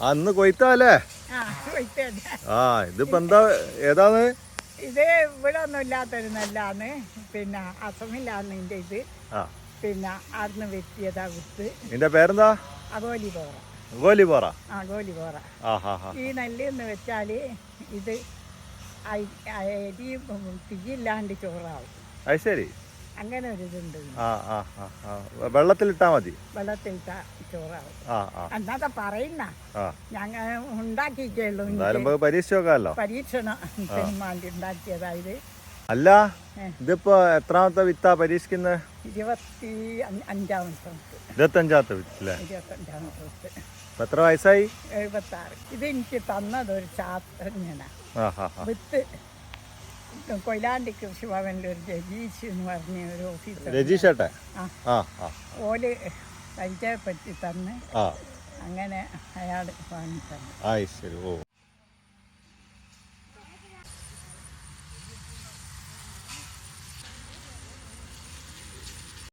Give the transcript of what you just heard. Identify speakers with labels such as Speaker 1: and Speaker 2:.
Speaker 1: ആ ഇന്ന് കൊയ്ത്താല്ലേ
Speaker 2: ആ
Speaker 1: ഇതിപ്പോ എന്താ ഏതാണ്?
Speaker 2: ഇത് ഇവിടെ ഒന്നും ഇല്ലാത്തൊരു നെല്ലാണ്. പിന്നെ അസമിലാണ് ഇതിന്റെ ഇത്. പിന്നെ അന്ന് വെട്ടിയതാ വിത്ത്.
Speaker 1: നിന്റെ പേരെന്താ?
Speaker 2: അഗോലി പോറ
Speaker 1: ഗോലി പോറ
Speaker 2: അഗോലി പോറ
Speaker 1: ആ ഹാ ഹാ
Speaker 2: ഈ നെല്ല് എന്ന് വെച്ചാൽ ഇത് അരി തീയില്ലാണ്ട് ചോറാവും.
Speaker 1: അത് ശരി.
Speaker 2: അങ്ങനെ ഒരു ഇതുണ്ട്
Speaker 1: ആ ആ ആ ആ. വെള്ളത്തിലിട്ടാ മതി.
Speaker 2: വെള്ളത്തിലിട്ട ചോറാവും.
Speaker 1: ആ ആ.
Speaker 2: എന്നാത്തെ പറയുന്ന
Speaker 1: ആ.
Speaker 2: ഞങ്ങൾ ഉണ്ടാക്കിയിട്ടുള്ളൂ
Speaker 1: എന്തായാലും നമുക്ക് പരീക്ഷിച്ച് നോക്കാമല്ലോ
Speaker 2: പരീക്ഷണം ഉണ്ടാക്കിയതായത്.
Speaker 1: അല്ല. ഇതിപ്പോ എത്രാമത്തെ വിത്താ പരീക്ഷിക്കുന്നത്
Speaker 2: ഇരുപത്തി അഞ്ചാമത്തെ
Speaker 1: ഇരുപത്തഞ്ചാമത്തെ വിത്തല്ലേ
Speaker 2: ഇരുപത്തഞ്ചാമത്തെ വിത്ത്.
Speaker 1: ഇപ്പൊ എത്ര വയസ്സായി?
Speaker 2: എഴുപത്താറ്. ഇത് എനിക്ക് തന്നത് ഒരു ശാസ്ത്രജ്ഞനാ. വിത്ത് കൊയിലാണ്ടി കൃഷിഭവനിൽ ഒരു രജീഷ് എന്ന് പറഞ്ഞ ഒരു ഓഫീസർ
Speaker 1: രജീഷ് ഏട്ടെ?
Speaker 2: ആ. ഓൽ പരിചയപ്പെടുത്തി തന്ന്
Speaker 1: ആ.
Speaker 2: അങ്ങനെ അയാൾ വാങ്ങി തന്നു
Speaker 1: ഓ.